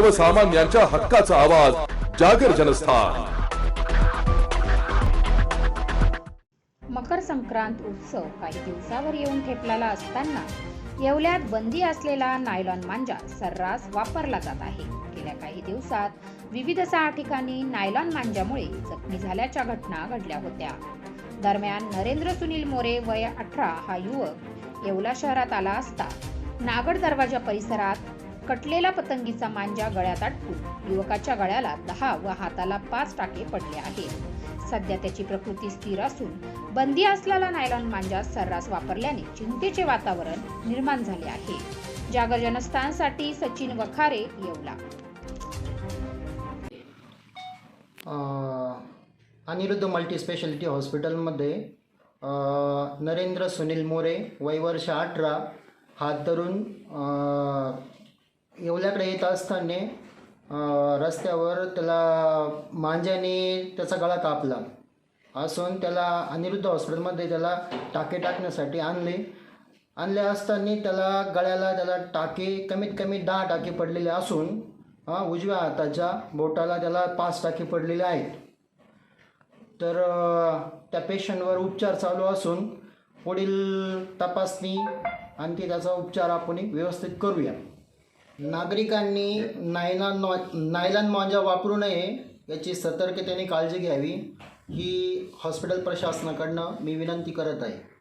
सर्वसामान्यांच्या हक्काचा आवाज जागर जनस्थान. मकर संक्रांत उत्सव काही दिवसावर येऊन ठेपलेला असताना येवल्यात बंदी असलेला नायलॉन मांजा सर्रास वापरला जात आहे. गेल्या काही दिवसात विविध सहा ठिकाणी नायलॉन मांजामुळे जखमी झाल्याच्या घटना घडल्या होत्या. दरम्यान नरेंद्र सुनील मोरे वय अठरा हा युवक येवला शहरात आला असता नागड दरवाजा परिसरात कटलेला पतंगीचा मांजा गळ्यात अटकून युवकाच्या गळ्याला दहा व हाताला पाच टाके पडले आहेत. सध्या त्याची प्रकृती स्थिर असून बंदी असलेला नायलॉन मांजा सर्रास वापरल्याने चिंतेचे वातावरण निर्माण झाले आहे. जागर जनस्थानसाठी सचिन वखारे येवला. अनिरुद्ध मल्टी स्पेशालिटी हॉस्पिटलमध्ये नरेंद्र सुनील मोरे वय वर्ष अठरा हात धरून येवल्याकडे येत असताना रस्त्यावर त्याला मांज्याने त्याचा गळा कापला. असून त्याला अनिरुद्ध हॉस्पिटलमध्ये त्याला टाके टाकण्यासाठी आणले. आणले असताना त्याला गळ्याला त्याला टाके कमीत कमी दहा टाके पडलेले असून उजव्या हाताच्या बोटाला त्याला पाच टाके पडलेले आहेत. तर त्या पेशंटवर उपचार चालू असून पुढील तपासणी आणखी त्याचा उपचार आपण व्यवस्थित करूया. नागरिकांनी नायलॉन नायलॉन मांजा वापरू नये याची सतर्कतेने काळजी घ्यावी ही हॉस्पिटल प्रशासनाकडनं मी विनंती करत आहे.